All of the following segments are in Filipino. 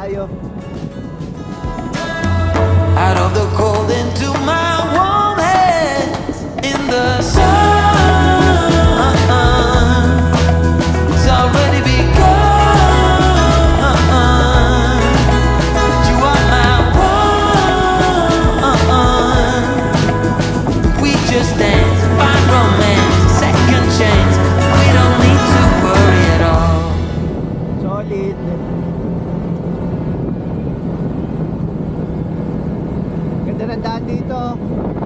tayo. Ng dito.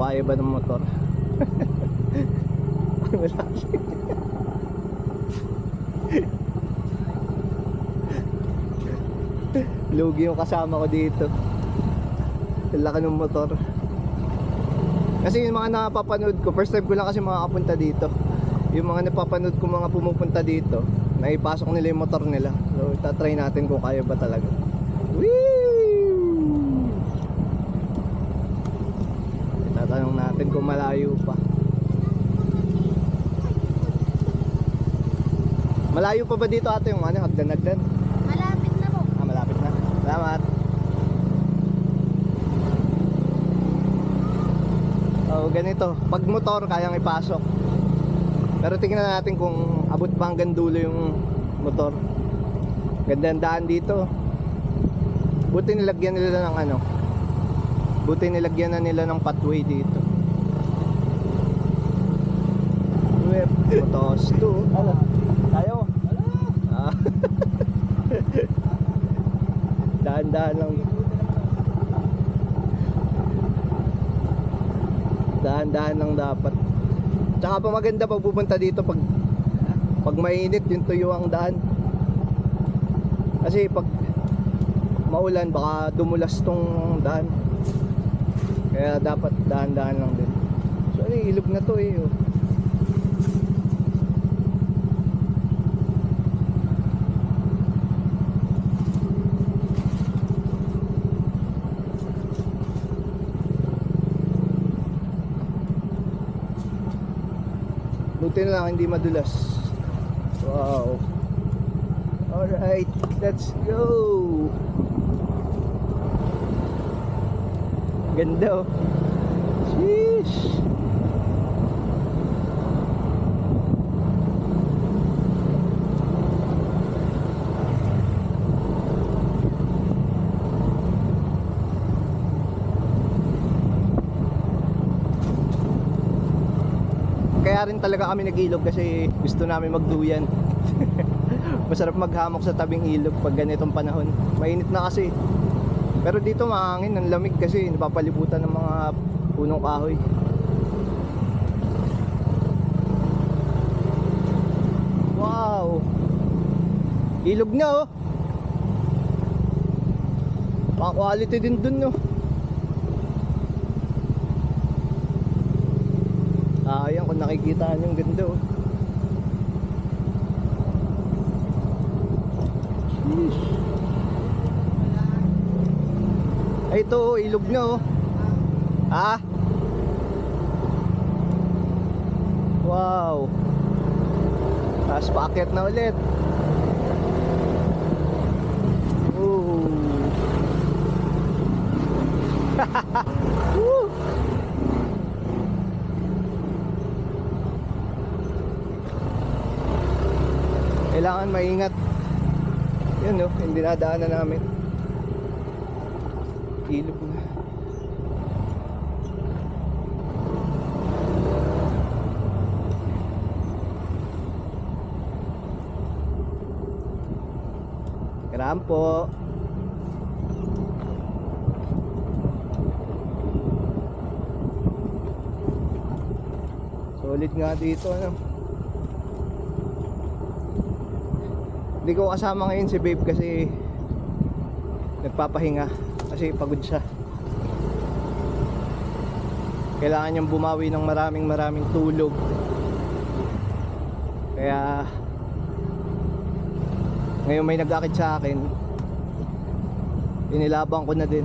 Natin kung kaya ba ng motor. Wala. Lugi yung kasama ko dito. Laki ng motor. Kasi yung mga napapanood ko, first time ko lang kasi makakapunta dito. Yung mga napapanood ko mga pumupunta dito, naipasok nila yung motor nila. So, tatry natin kung kaya ba talaga. Woo! Kung malayo pa. Malayo pa ba dito ate yung ano, hagdan-hagdan? Malapit na po. Ah, malapit na. Salamat. Oh, ganito. Pag motor, kayang ipasok. Pero tingnan natin kung abot pa hanggang dulo yung motor. Ganda ang daan dito. Buti nilagyan nila ng ano. Buti nilagyan na nila ng pathway dito. Motos to. Ano? Tayo? Ah. Dahan-dahan lang. Dahan-dahan lang dapat. Tsaka pa maganda pag pupunta dito pag pag mainit yung tuyo ang daan. Kasi pag maulan baka dumulas tong daan. Kaya dapat dahan-dahan lang din. So ano, ilog na to eh. Oh. Buti na lang hindi madulas. Wow. Alright, let's go. Ganda oh. Sheesh. Kaya rin talaga kami nag-ilog kasi gusto namin magduyan. Masarap maghamok sa tabing ilog pag ganitong panahon. Mainit na kasi. Pero dito mahangin, ang lamig kasi napapalibutan ng mga punong kahoy. Wow! Ilog na oh! Mga quality din dun no. Sayang kung nakikita yung ganda oh. Ay ito oh, ilog na oh. Ah. Wow. Tapos paakyat na ulit. Ooh. Woo. Kailangan maingat. Yun no, yung dinadaanan namin. Ilog na. Krampo. Solid nga dito ano. Hindi ko kasama ngayon si Babe kasi nagpapahinga kasi pagod siya. Kailangan niyang bumawi ng maraming maraming tulog. Kaya ngayon may nag-akit sa akin. Inilabang ko na din.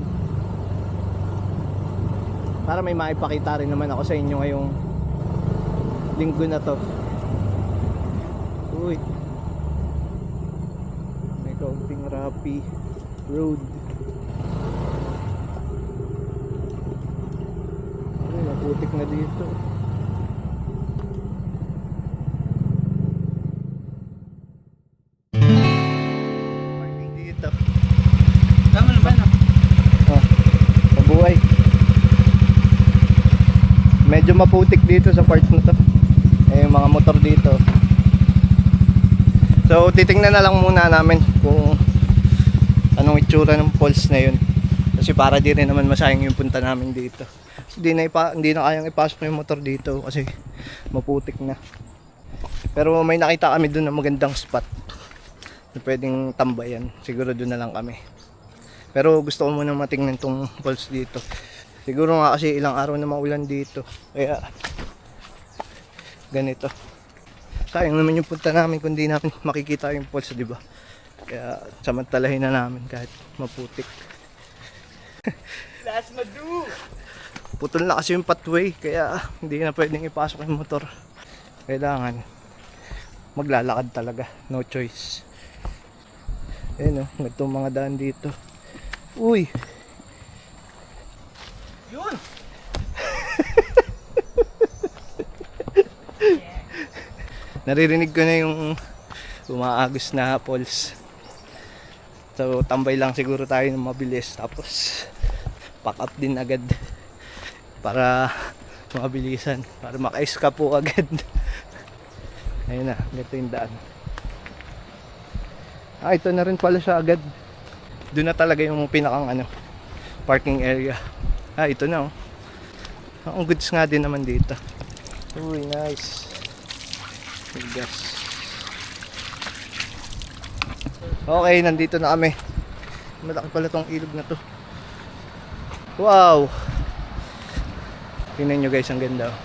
Para may maipakita rin naman ako sa inyo ngayong linggo na to. Uy. May rapi road. Uy, naputik na dito. Parking dito. Tama na ba na? Oh, mabuhay. Medyo maputik dito sa part na to. Eh, yung mga motor dito. So, titingnan na lang muna namin kung anong itsura ng falls na yun. Kasi para di rin naman masayang yung punta namin dito. Kasi di na, ipa, hindi na kayang ipasok yung motor dito kasi maputik na. Pero may nakita kami doon na magandang spot na pwedeng tambayan. Siguro doon na lang kami. Pero gusto ko muna matingnan tong falls dito. Siguro nga kasi ilang araw na maulan dito. Kaya ganito. Sayang naman yung punta namin kung di namin makikita yung falls, di ba? Kaya samantalahin na namin kahit maputik. Last madu! Putol na kasi yung pathway kaya hindi na pwedeng ipasok yung motor. Kailangan maglalakad talaga. No choice. Ayun oh, itong mga daan dito. Uy! Yun! Naririnig ko na yung umaagos na pulse. So tambay lang siguro tayo ng mabilis tapos pack up din agad para mabilisan para maka-escape po agad. Ayun na, ganito yung daan. Ah, ito na rin pala siya agad. Doon na talaga yung pinakang ano, parking area. Ah, ito na oh. Ang goods nga din naman dito. Uy, nice. Bigas. Okay, nandito na kami. Malaki pala tong ilog na to. Wow! Tingnan nyo guys, ang ganda. oh.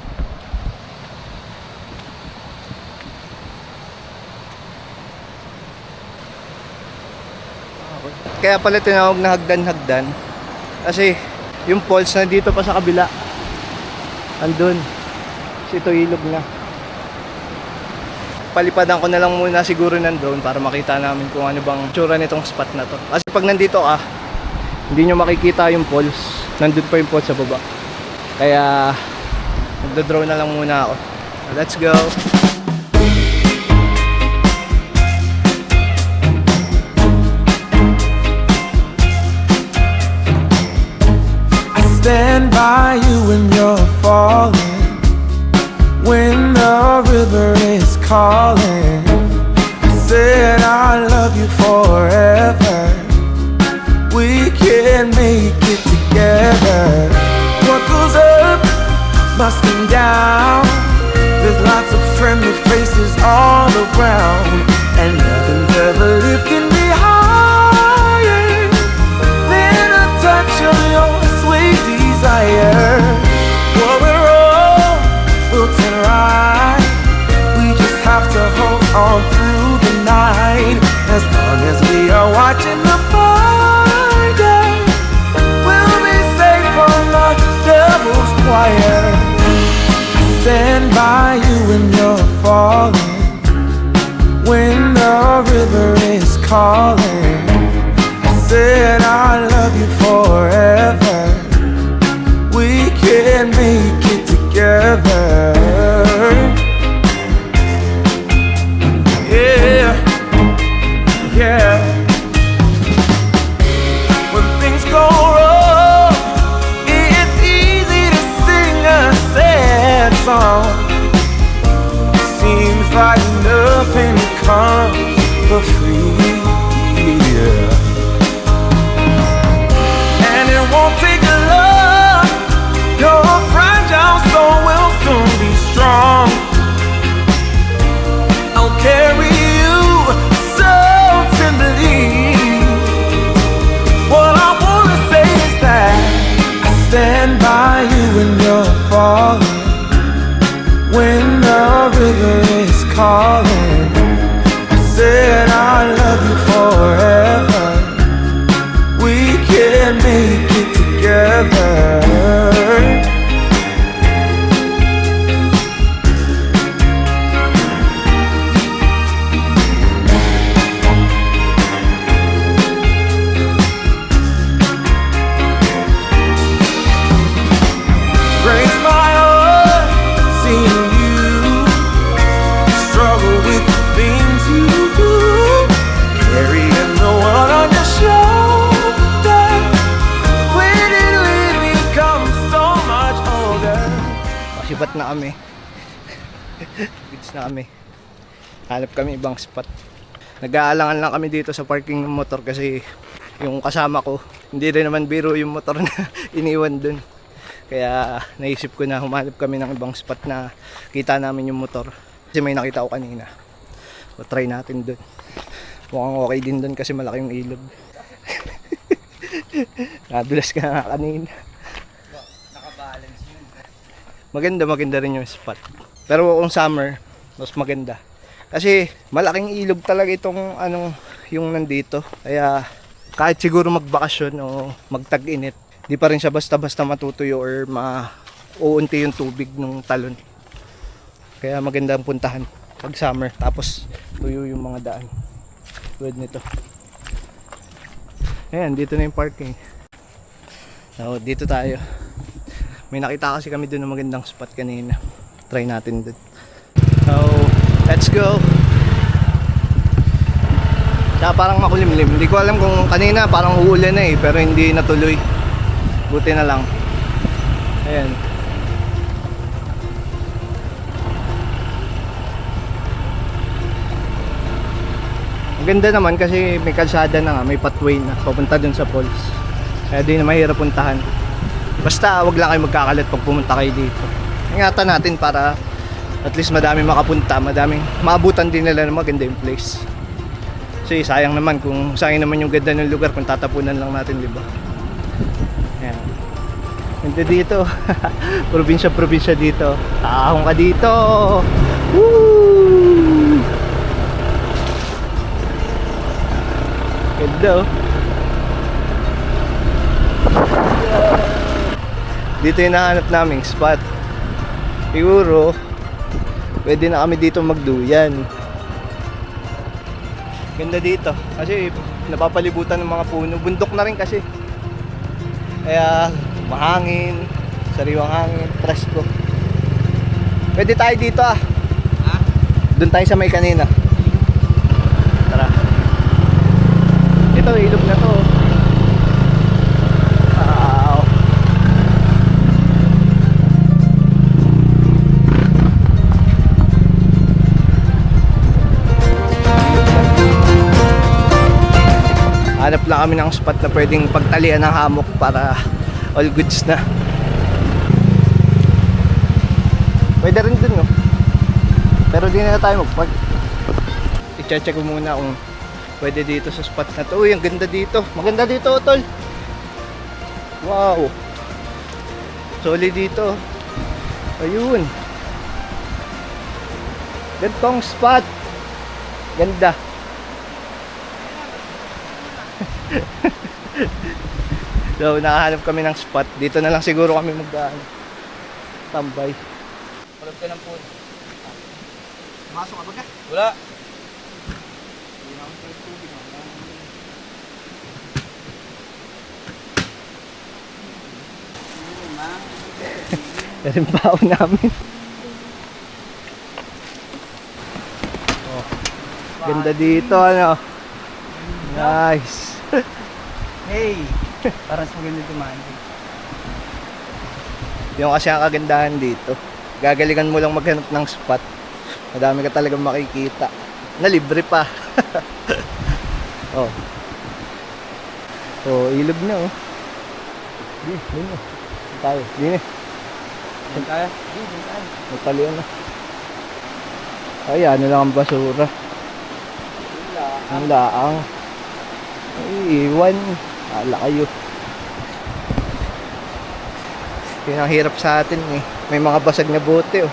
Kaya pala tinawag na hagdan-hagdan. Kasi yung falls na dito pa sa kabila. Andun. Kasi ito ilog na. Palipadan ko na lang muna siguro ng drone para makita namin kung ano bang tsura nitong spot na to. Kasi pag nandito ka, hindi nyo makikita yung poles. Nandun pa yung poles sa baba. Kaya, magdodrone na lang muna ako. Let's go! I stand by you when you're falling, calling. I said I love you forever. We can make it together. What goes up must come down. There's lots of friendly faces all around, and nothing's ever lifting watching the fire, we'll be safe from the devil's choir. Stand by you when you're falling, when the river is calling. Seems nothing comes for free. Hanap kami ibang spot. Nag-aalangan lang kami dito sa parking ng motor kasi yung kasama ko, hindi rin naman biro yung motor na iniwan dun. Kaya naisip ko na humanap kami ng ibang spot na kita namin yung motor. Kasi may nakita ko kanina. So try natin dun. Mukhang okay din dun kasi malaki yung ilog. Nadulas ka nga kanina. Nakabalance yun. maganda maganda rin yung spot pero kung summer mas maganda kasi malaking ilog talaga itong anong yung nandito. Kaya kahit siguro magbakasyon o magtag-init di pa rin siya basta-basta matutuyo or mauunti yung tubig ng talon. Kaya maganda ang puntahan pag summer tapos tuyo yung mga daan tulad nito. Ayan dito na yung parking. So, dito tayo. May nakita kasi kami doon ng magandang spot kanina. Try natin doon. Let's go. Tsaka parang makulimlim. Hindi ko alam kung kanina parang uulan na eh. Pero hindi natuloy. Buti na lang. Ayan. Ang ganda naman kasi may kalsada na nga, may pathway na papunta dun sa falls. Kaya di na mahirap puntahan. Basta wag lang kayo magkakalat pag pumunta kayo dito. Ingatan natin para at least madami makapunta, madaming maabutan din nila na maganda yung place. Kasi sayang naman kung sayang naman yung ganda ng lugar kung tatapunan lang natin, di ba? Ayan. Ganda dito. Probinsya-probinsya dito. Ahong ka dito. Woo! Ganda oh. Dito yung nahanap naming spot. Siguro, pwede na kami dito magduyan. Ganda dito. Kasi napapalibutan ng mga puno. Bundok na rin kasi. Kaya mahangin, sariwang hangin, presko. Pwede tayo dito ah. Ha? Doon tayo sa may kanina. Tara. Ito, ilog na to. Hanap lang kami ng spot na pwedeng pagtalian ng hammock para all goods na. Pwede rin dun, no? Pero di na tayo magpag. I-check ko muna kung pwede dito sa spot na to. Uy, ang ganda dito. Maganda dito, tol. Wow. Solid dito. Ayun. Gantong spot. Ganda. So, nakahanap kami ng spot. Dito na lang siguro kami mag tambay. Kulog ka ng pool. Masok ka ba ka? Wala. Yan yung baon namin. Oh, ganda dito, ano? Nice. Hey! Parang sa maganda tumahan. Yung kasi ang kagandahan dito. Gagalingan mo lang maghanap ng spot. Madami ka talagang makikita. Na libre pa. oh. Oh, ilog na oh. Di, di na. Tayo, di na. Diyan kaya? Hindi, diyan kaya. Matalian na. Ay, ano lang ang basura. Ang laang. Ay, iwan. Ala kayo. Yun ang hirap sa atin eh. May mga basag na bote oh.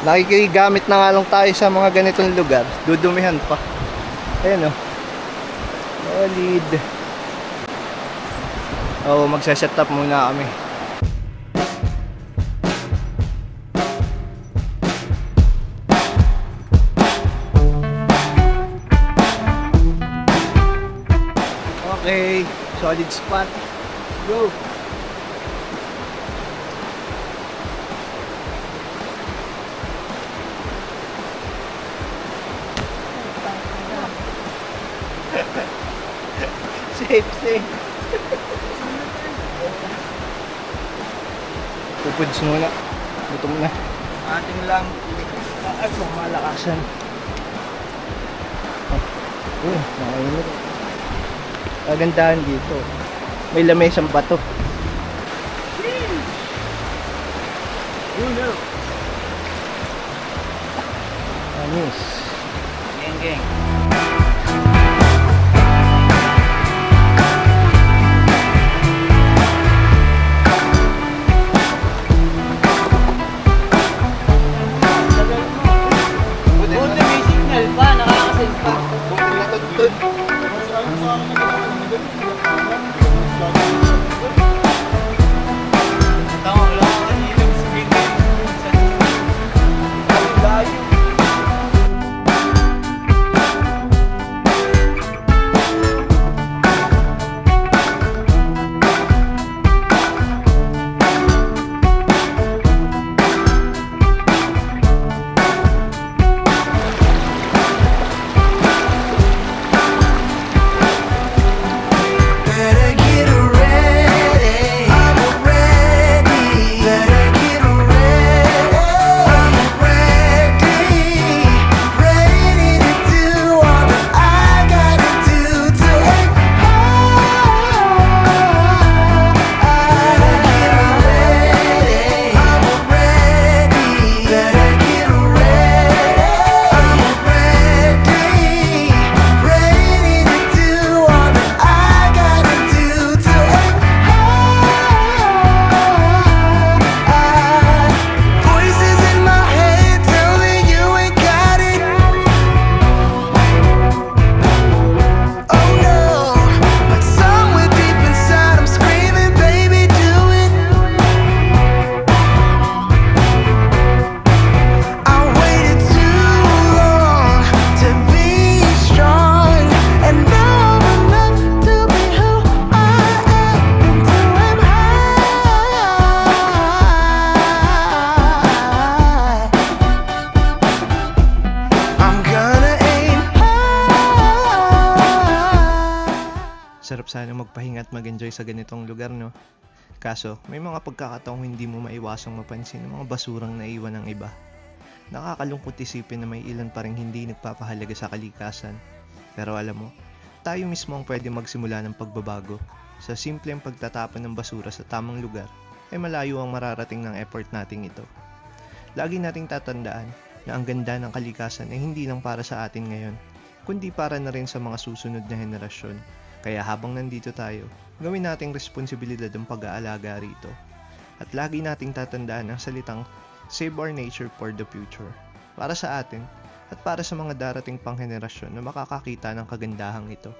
Nakikigamit na nga lang tayo sa mga ganitong lugar. Dudumihan pa. Ayan oh. Solid. Oo, magsa-set up muna kami. Solid spot. Go. safe, safe. Pupuds muna. Gutom na. Ating lang. Ay, kung malakasan. Oh, yun, nakainit. Kagandahan dito. May lamesang bato. Anis. Natuntun. Tama, sa ganitong lugar, no? Kaso, may mga pagkakataong hindi mo maiwasang mapansin ng mga basurang naiwan ng iba. Nakakalungkot isipin na may ilan pa rin hindi nagpapahalaga sa kalikasan. Pero alam mo, tayo mismo ang pwede magsimula ng pagbabago. Sa simpleng pagtatapon ng basura sa tamang lugar, ay malayo ang mararating ng effort nating ito. Lagi nating tatandaan na ang ganda ng kalikasan ay hindi lang para sa atin ngayon, kundi para na rin sa mga susunod na henerasyon. Kaya habang nandito tayo, gawin nating responsibilidad ang pag-aalaga rito. At lagi nating tatandaan ang salitang Save our nature for the future. Para sa atin at para sa mga darating pang henerasyon na makakakita ng kagandahang ito.